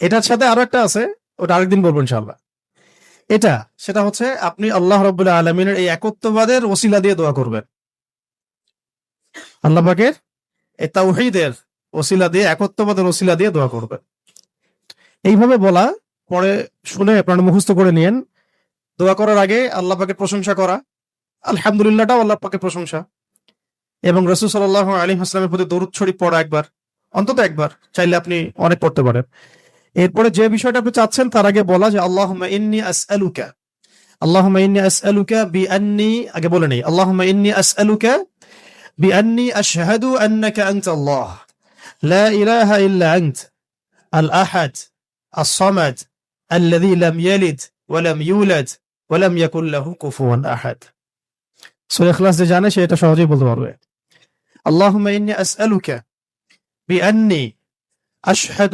এটার সাথে আরও একটা আছে, ওটা আরেকদিন বলব ইনশাল্লাহ এটা, সেটা হচ্ছে আপনি আল্লাহ রবুল্লাহ আলমিনের এই একত্ববাদের ওসিলা দিয়ে দোয়া করবেন। আল্লাহ এই তাওহীদের ওসিলা দিয়ে, একত্ববাদের ওসিলা দিয়ে দোয়া করবেন। এইভাবে বলা, পরে শুনে আপনারা মুখস্থ করে নিয়েন। দোয়া করার আগে আল্লাহ পাকে প্রশংসা করা। আলহামদুলিল্লাহটাও আল্লাহ পাকের প্রশংসা। এবং রসুল সাল্লাহ আলী হাসলামের প্রতি দরুদ শরীফ পড়া একবার, অন্তত একবার, চাইলে আপনি অনেক পড়তে পারেন। এরপরে যে বিষয়টা আপনি চাচ্ছেন তার আগে বলা যে আল্লাহ ইন্নি আসআলুকা আল্লাহুম্মা ইন্নি আসআলুকা বিআন্নি আগে বলে নেই আল্লাহুম্মা ইন্নি আসআলুকা বিআন্নি আশহাদু আন্নাকা আনতা আল্লাহ লা ইলাহা ইল্লা আনত আল আহাদ الصمد الذي لم يلد ولم يولد ولم يكن له كفوا احد সূরা ইখলাস যে জানে সে এটা সহজেই বলতে পারবে اللهم اني اسالك باني اشهد